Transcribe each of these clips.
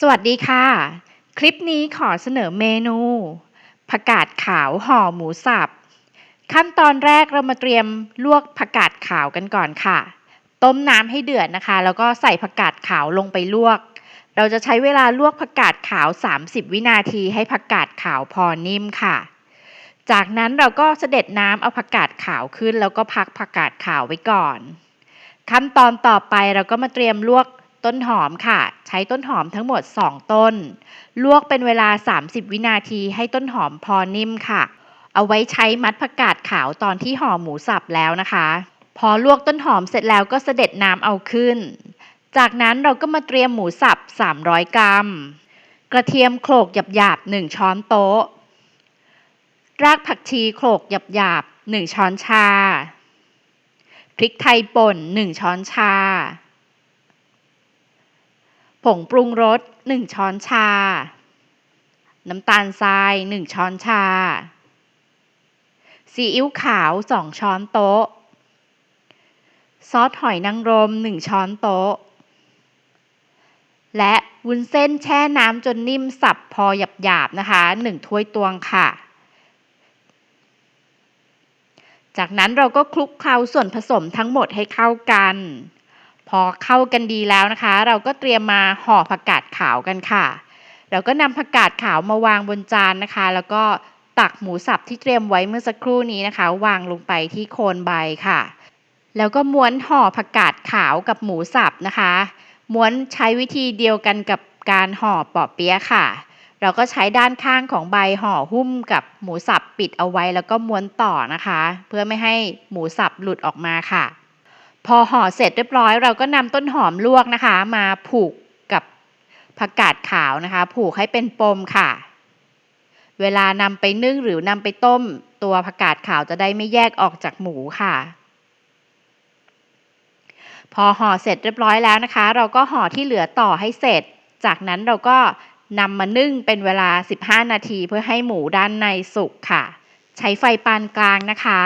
สวัสดีค่ะ คลิปนี้ขอเสนอเมนูผักกาดขาวห่อหมูสับ ขั้นตอนแรกเรามาเตรียมลวกผักกาดขาวกันก่อนค่ะ ต้มน้ำให้เดือดนะคะ แล้วก็ใส่ผักกาดขาวลงไปลวก เราจะใช้เวลาลวกผักกาดขาว 30 วินาทีให้ผักกาดขาวพอนิ่มค่ะ จากนั้นเราก็เสด็จน้ำเอาผักกาดขาวขึ้น แล้วก็พักผักกาดขาวไว้ก่อน ขั้นตอนต่อไปเราก็มาเตรียมลวก ต้นหอมค่ะ ใช้ต้นหอมทั้งหมด 2 ต้น ลวกเป็นเวลา 30 วินาทีให้ต้นหอมพอนิ่มค่ะ เอาไว้ใช้มัดผักกาดขาวตอนที่ห่อหมูสับแล้วนะคะ พอลวกต้นหอมเสร็จแล้วก็เสด็จน้ำเอาขึ้น จากนั้นเราก็มาเตรียมหมูสับ 300 กรัม กระเทียมโขลกหยาบๆ1ช้อนโต๊ะ รากผักชีโขลกหยาบๆ1ช้อนชา พริกไทยป่น 1 ช้อนชา ผงปรุงรส 1 ช้อนชา น้ำตาลทราย 1 ช้อนชา ซีอิ๊วขาว 2 ช้อนโต๊ะ ซอสหอยนางรม 1 ช้อนโต๊ะ และวุ้นเส้นแช่น้ำจนนิ่มสับพอหยาบๆนะคะ 1 ถ้วยตวงค่ะ จากนั้นเราก็คลุกเคล้าส่วนผสมทั้งหมดให้เข้ากัน พอเข้ากันดีแล้วนะคะ เราก็เตรียมมาห่อผักกาดขาวกันค่ะ เราก็นำผักกาดขาวมาวางบนจานนะคะ แล้วก็ตักหมูสับที่เตรียมไว้เมื่อสักครู่นี้นะคะ วางลงไปที่โคนใบค่ะ แล้วก็ม้วนห่อผักกาดขาวกับหมูสับนะคะ ม้วนใช้วิธีเดียวกันกับการห่อปอเปี๊ยะค่ะ เราก็ใช้ด้านข้างของใบห่อหุ้มกับหมูสับปิดเอาไว้ แล้วก็ม้วนต่อนะคะ เพื่อไม่ให้หมูสับหลุดออกมาค่ะ พอห่อเสร็จเรียบร้อยเราก็นำต้นหอมลวกนะคะ มาผูกกับผักกาดขาวนะคะ ผูกให้เป็นปมค่ะ เวลานำไปนึ่งหรือนำไปต้ม ตัวผักกาดขาวจะได้ไม่แยกออกจากหมูค่ะ พอห่อเสร็จเรียบร้อยแล้วนะคะ เราก็ห่อที่เหลือต่อให้เสร็จ จากนั้นเราก็นำมานึ่งเป็นเวลา 15 นาทีเพื่อให้หมูด้านในสุกค่ะ ใช้ไฟปานกลางนะคะ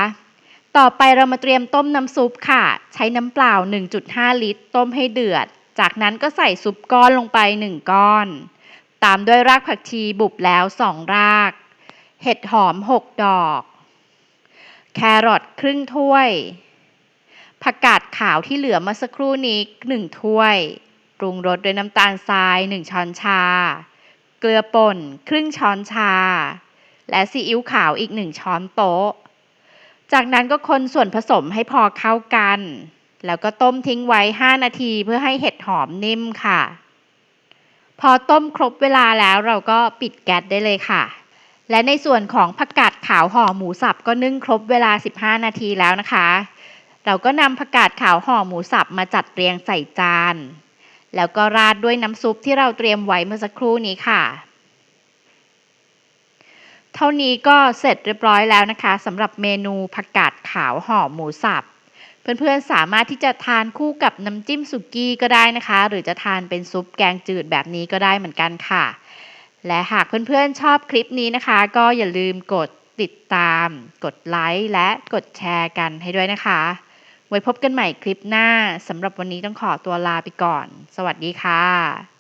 ต่อไปเรามาเตรียมต้มน้ำซุปค่ะ ใช้น้ำเปล่า 1.5 ลิตร ต้มให้เดือด จากนั้นก็ใส่ซุปก้อนลงไป 1 ก้อน ตามด้วยรากผักชีบุบแล้ว 2 ราก เห็ดหอม 6 ดอก แครอทครึ่งถ้วย ผักกาดขาวที่เหลือมื่อสักครู่นี้ 1 ถ้วย ปรุงรสด้วยน้ำตาลทราย 1 ช้อนชา เกลือป่นครึ่งช้อนชา และซีอิ๊วขาวอีก 1 ช้อนโต๊ะ จากนั้นก็คนส่วนผสมให้พอเข้ากัน แล้วก็ต้มทิ้งไว้ 5 นาทีเพื่อให้เห็ดหอมนิ่มค่ะ พอต้มครบเวลาแล้วเราก็ปิดแก๊สได้เลยค่ะ และในส่วนของผักกาดขาวห่อหมูสับก็นึ่งครบเวลา 15 นาทีแล้วนะคะ เราก็นำผักกาดขาวห่อหมูสับมาจัดเรียงใส่จาน แล้วก็ราดด้วยน้ำซุปที่เราเตรียมไว้เมื่อสักครู่นี้ค่ะ เท่านี้ก็เสร็จเรียบร้อยแล้วนะคะสำหรับเมนูผักกาดขาวห่อหมูสับเพื่อนๆสามารถที่จะทานคู่กับน้ำจิ้มสุกี้ก็ได้นะคะ หรือจะทานเป็นซุปแกงจืดแบบนี้ก็ได้เหมือนกันค่ะ และหากเพื่อนๆชอบคลิปนี้นะคะ ก็อย่าลืมกดติดตาม กดไลค์และกดแชร์กันให้ด้วยนะคะ ไว้พบกันใหม่คลิปหน้าสำหรับวันนี้ต้องขอตัวลาไปก่อน สวัสดีค่ะ